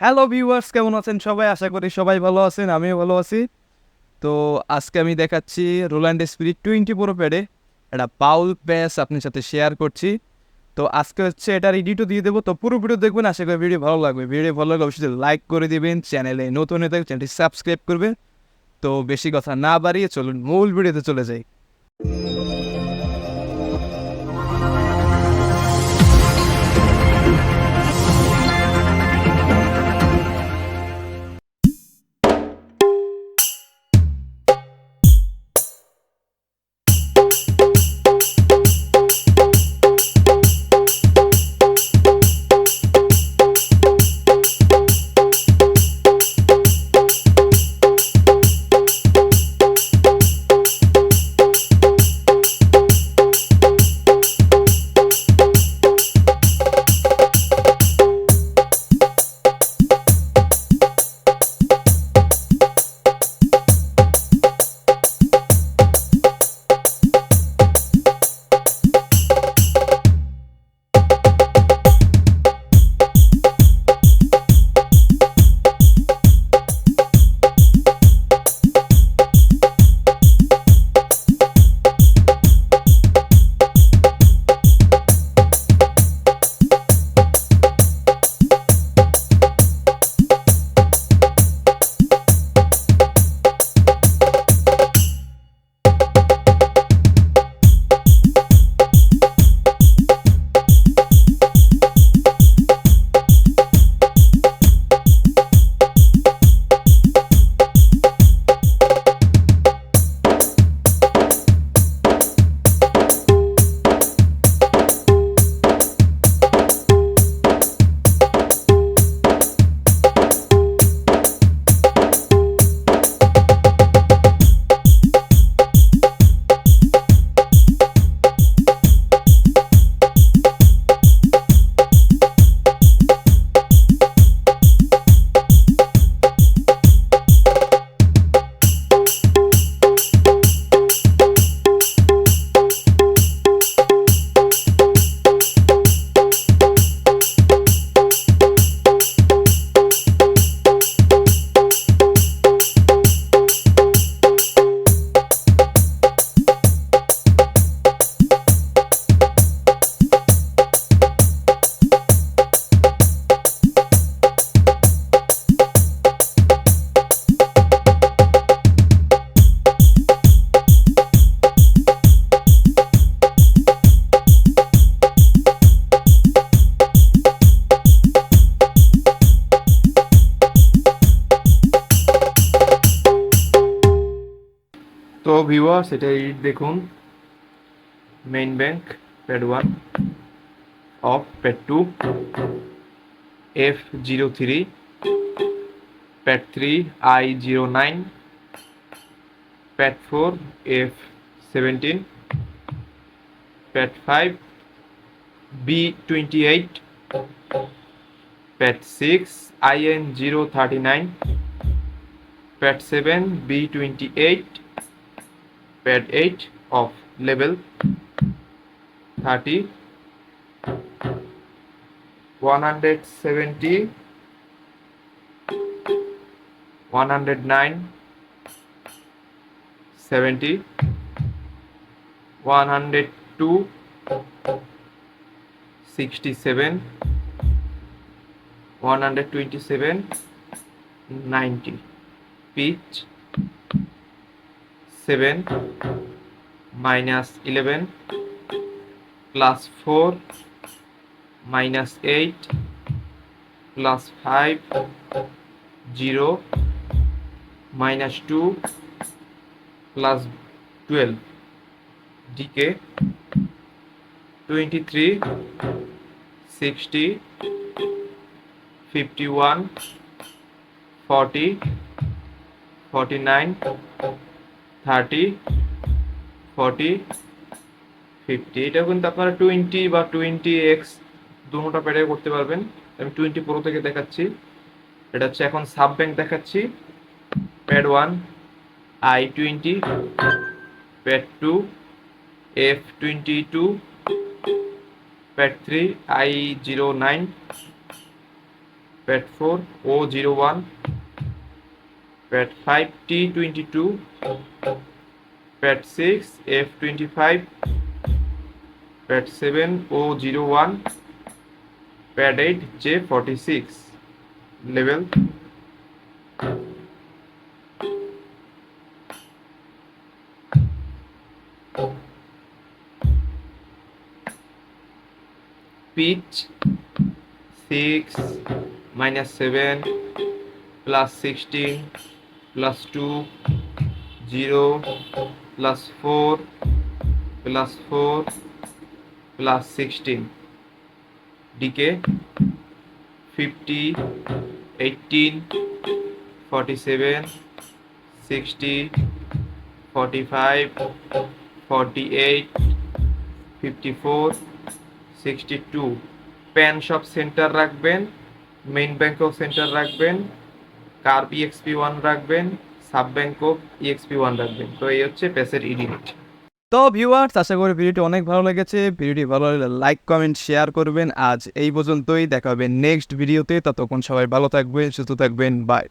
Hello viewers কেমন আছেন সবাই? আশা করি সবাই ভালো আছেন, আমিও ভালো আছি। তো আজকে আমি দেখাচ্ছি রোল্যান্ড স্পিরিট টোয়েন্টি প্রো প্যাডে একটা বাউল প্যাস আপনার সাথে শেয়ার করছি। তো আজকে হচ্ছে এটার এডিটও দিয়ে দেবো। তো পুরো ভিডিও দেখবেন, আশা করি ভিডিও ভালো লাগবে। ভিডিও ভালো লাগলে অবশ্যই লাইক করে দিবেন চ্যানেলে নতুন হয়ে থাকবে চ্যানেলটি সাবস্ক্রাইব করবেন। তো বেশি কথা না বাড়িয়ে চলুন, মূল ভিডিওতে চলে যাই। ভিউয়ার্স এটা এডিট দেখুন। Main bank pad one of pad two F zero three pad three I zero nine pad four F seventeen pad five B twenty eight pad six I N zero thirty nine pad seven B twenty eight pad 8 of level 30 170 109 70 102 67 127 90 pitch 7 minus 11 plus 4 minus 8 plus 5 0 minus 2 plus 12 decay 23 60 51 40 49 thirty forty fifty এটা কিন্তু আপনারা twenty বা twenty x দুটোটা প্যাডে করতে পারবেন। আমি twenty pro থেকে দেখাচ্ছি। এটা হচ্ছে এখন সাব ব্যাংক দেখাচ্ছি। Pad one I twenty pad two F twenty two pad three I zero nine pad four O zero one twenty five pad seven O zero one pad eight J forty six level pitch 6 minus 7 plus 16 plus 2 0 plus 4 plus 4 plus 16 decay 50 18 47 60 45 48 54 sixty two pan shop centre রাখবেন main bank centre রাখবেন। Curb E X P one রাখবেন? Sub bank of E X P one রাখবেন। তো এই হচ্ছে প্যাসের edit তো viewers আশা করি ভিডিওটি অনেক ভালো লেগেছে। ভিডিওটি ভালো লাগলে লাইক কমেন্ট শেয়ার করবেন। আজ এই পর্যন্তই। দেখা হবে নেক্সট ভিডিওতে ততক্ষণ সবাই ভালো থাকবেন, সুস্থ থাকবেন। বাই